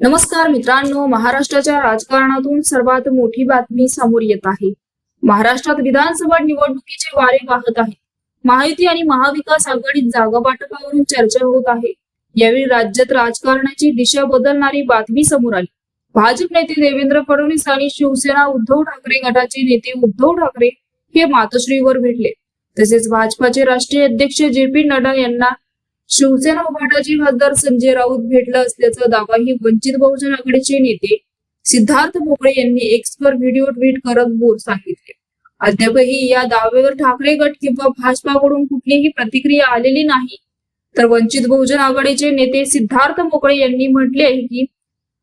नमस्कार मित्रांनो महाराष्ट्राच्या राजकारणातून सर्वात मोठी बातमी समोर येत आहे. महाराष्ट्रात विधानसभा निवडणुकीचे वारे वाहत आहे महायुती आणि महाविकास आघाडीत जागा वाटपावरून चर्चा होत आहे. यावेळी राज्यात राजकारणाची दिशा बदलणारी बातमी समोर आली. भाजप नेते देवेंद्र फडणवीस आणि शिवसेना उद्धव ठाकरे गटाचे नेते उद्धव ठाकरे हे मातोश्रीवर भेटले. तसेच भाजपाचे राष्ट्रीय अध्यक्ष जे पी नड्डा यांना शिवसेना उभाटाचे खासदार संजय राऊत भेटला असल्याचा दावाही वंचित बहुजन आघाडीचे नेते सिद्धार्थ मोकळे यांनी एक्सवर व्हिडिओ ट्विट करत बोल सांगितले. अद्यापही या दाव्यावर ठाकरे गट किंवा भाजपाकडून कुठलीही प्रतिक्रिया आलेली नाही. तर वंचित बहुजन आघाडीचे नेते सिद्धार्थ मोकळे यांनी म्हटले आहे की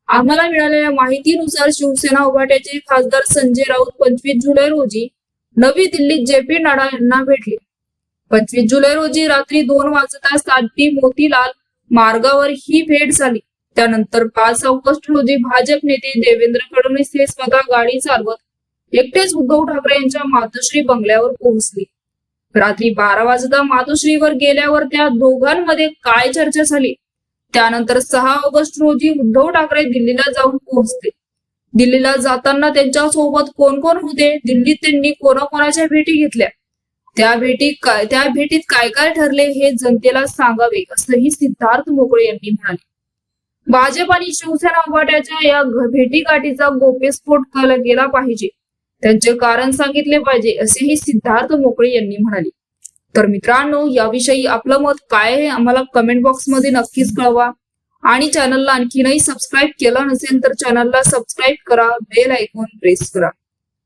आम्हाला मिळालेल्या माहितीनुसार शिवसेना उभाट्याचे खासदार संजय राऊत पंचवीस जुलै रोजी नवी दिल्लीत जे पी नड्डा यांना भेटले. पंचवीस जुलै रोजी रात्री दोन वाजता साठी मोतीलाल मार्गावर ही भेट झाली. त्यानंतर पाच ऑगस्ट रोजी भाजप नेते देवेंद्र फडणवीस हे स्वतः गाडी चालवत एकटेच उद्धव ठाकरे यांच्या मातोश्री बंगल्यावर पोहोचले. रात्री बारा वाजता मातोश्रीवर गेल्यावर त्या दोघांमध्ये काय चर्चा झाली? त्यानंतर सहा ऑगस्ट रोजी उद्धव ठाकरे दिल्लीला जाऊन पोहोचले. दिल्लीला जाताना त्यांच्यासोबत कोण कोण होते? दिल्लीत त्यांनी कोणाकोणाच्या भेटी घेतल्या? त्या भेटी त्या भेटीत काय काय ठरले हे जनतेला सांगावे असंही सिद्धार्थ मोकळे यांनी म्हणाले. भाजप आणि शिवसेना उभाट्याच्या या भेटी भेटीगाठीचा गोप्यस्फोट केला गेला पाहिजे. त्यांचे कारण सांगितले पाहिजे असेही सिद्धार्थ मोकळे यांनी म्हणाले. तर मित्रांनो याविषयी आपलं मत काय आहे आम्हाला कमेंट बॉक्समध्ये नक्कीच कळवा. आणि चॅनलला आणखीनही सबस्क्राईब केलं नसेल तर चॅनलला सबस्क्राईब करा बेल ऐकून प्रेस करा.